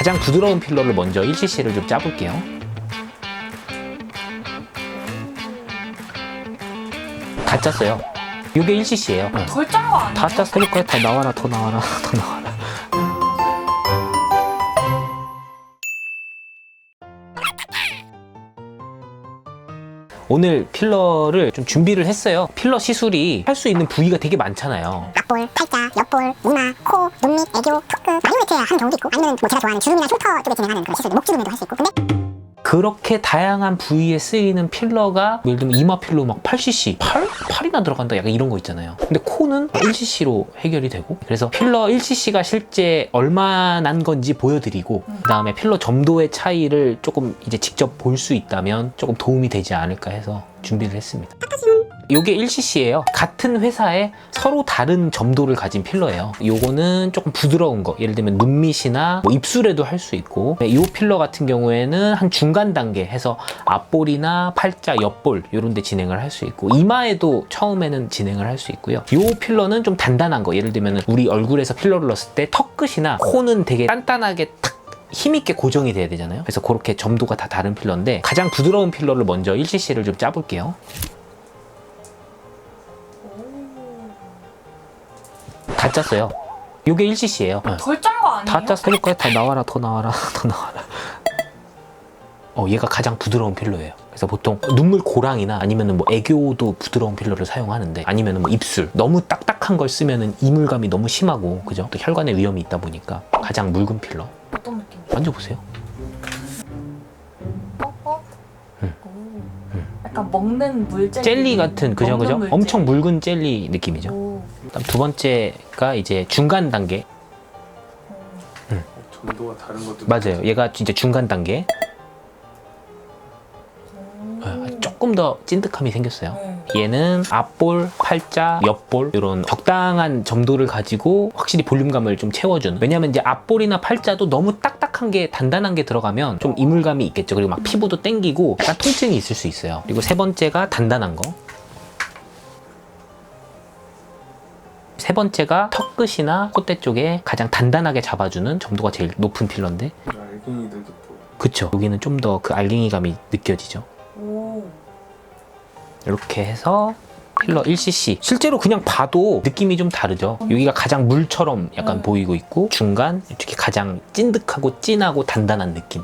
가장 부드러운 필러를 먼저 1cc를 좀 짜볼게요. 다 짰어요. 이게 1cc예요. 덜 짠 거 아니에요? 다 짰어. 해볼까요? 더 나와라, 더 나와라, 더 나와라. 오늘 필러를 좀 준비를 했어요. 필러 시술이 할 수 있는 부위가 되게 많잖아요. 앞볼, 팔자, 옆볼, 이마, 코, 눈밑, 애교, 턱끝 마이오메트에 하는 경우도 있고 아니면 뭐 제가 좋아하는 주름이나 흉터 쪽에 진행하는 그런 시술 목주름에도 할 수 있고 근데 그렇게 다양한 부위에 쓰이는 필러가 예를 들면 이마 필러 막 8cc 8? 8이나 들어간다. 약간 이런 거 있잖아요. 근데 코는 1cc로 해결이 되고 그래서 필러 1cc가 실제 얼마 난 건지 보여드리고 그 다음에 필러 점도의 차이를 조금 이제 직접 볼 수 있다면 조금 도움이 되지 않을까 해서 준비를 했습니다 요게 1cc예요. 같은 회사에 서로 다른 점도를 가진 필러예요. 요거는 조금 부드러운 거. 예를 들면 눈밑이나 뭐 입술에도 할 수 있고 이 필러 같은 경우에는 한 중간 단계 해서 앞볼이나 팔자, 옆볼 이런 데 진행을 할 수 있고 이마에도 처음에는 진행을 할 수 있고요. 요 필러는 좀 단단한 거. 예를 들면 우리 얼굴에서 필러를 넣었을 때 턱 끝이나 코는 되게 단단하게 탁 힘있게 고정이 돼야 되잖아요. 그래서 그렇게 점도가 다 다른 필러인데 가장 부드러운 필러를 먼저 1cc를 좀 짜볼게요. 다 짰어요. 요게 1cc예요. 덜 짠거 아니에요? 다 짰어. 해볼까요? 더 나와라, 더 나와라, 더 나와라. 어, 얘가 가장 부드러운 필러예요. 그래서 보통 눈물 고랑이나 아니면은 뭐 애교도 부드러운 필러를 사용하는데 아니면은 뭐 입술 너무 딱딱한 걸 쓰면은 이물감이 너무 심하고 그죠? 또 혈관에 위험이 있다 보니까 가장 묽은 필러 어떤 느낌이에요? 만져보세요. 약간 먹는 물젤리 젤리 같은 그죠 먹는 그죠? 물젤리. 엄청 묽은 젤리 느낌이죠. 오. 그다음 두 번째가 이제 중간 단계 점도가 다른 것도 맞아요. 얘가 진짜 중간 단계 조금 더 찐득함이 생겼어요. 네. 얘는 앞볼, 팔자, 옆볼 이런 적당한 점도를 가지고 확실히 볼륨감을 좀 채워주는. 왜냐면 이제 앞볼이나 팔자도 너무 딱딱한 게 단단한 게 들어가면 좀 이물감이 있겠죠. 그리고 막 피부도 땡기고 약간 통증이 있을 수 있어요. 그리고 세 번째가 단단한 거. 세 번째가 턱 끝이나 콧대 쪽에 가장 단단하게 잡아주는 점도가 제일 높은 필러인데 알갱이들도 또 그쵸 여기는 좀 더 그 알갱이감이 느껴지죠 오. 이렇게 해서 필러 1cc 실제로 그냥 봐도 느낌이 좀 다르죠. 여기가 가장 물처럼 약간 음. 보이고 있고 중간 이렇게 가장 찐득하고 진하고 단단한 느낌.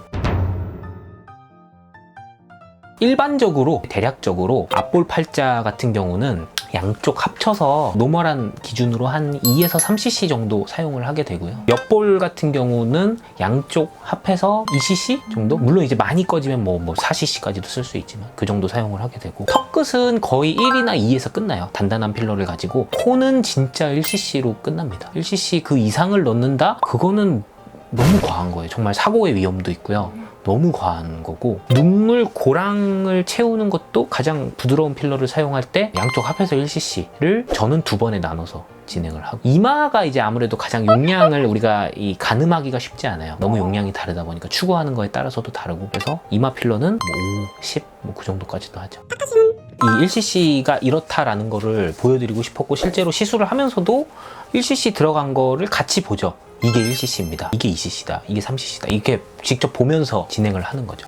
일반적으로 대략적으로 앞볼 팔자 같은 경우는 양쪽 합쳐서 노멀한 기준으로 한 2에서 3cc 정도 사용을 하게 되고요. 옆볼 같은 경우는 양쪽 합해서 2cc 정도? 물론 이제 많이 꺼지면 뭐, 뭐 4cc까지도 쓸 수 있지만 그 정도 사용을 하게 되고 턱 끝은 거의 1이나 2에서 끝나요. 단단한 필러를 가지고 코는 진짜 1cc로 끝납니다. 1cc 그 이상을 넣는다? 그거는 너무 과한 거예요. 정말 사고의 위험도 있고요. 너무 과한 거고 눈물 고랑을 채우는 것도 가장 부드러운 필러를 사용할 때 양쪽 합해서 1cc를 저는 두 번에 나눠서 진행을 하고 이마가 이제 아무래도 가장 용량을 우리가 이 가늠하기가 쉽지 않아요. 너무 용량이 다르다 보니까 추구하는 거에 따라서도 다르고 그래서 이마 필러는 뭐 5, 10, 뭐 그 정도까지도 하죠 이 1cc가 이렇다라는 거를 보여드리고 싶었고 실제로 시술을 하면서도 1cc 들어간 거를 같이 보죠. 이게 1cc입니다. 이게 2cc다. 이게 3cc다. 이렇게 직접 보면서 진행을 하는 거죠.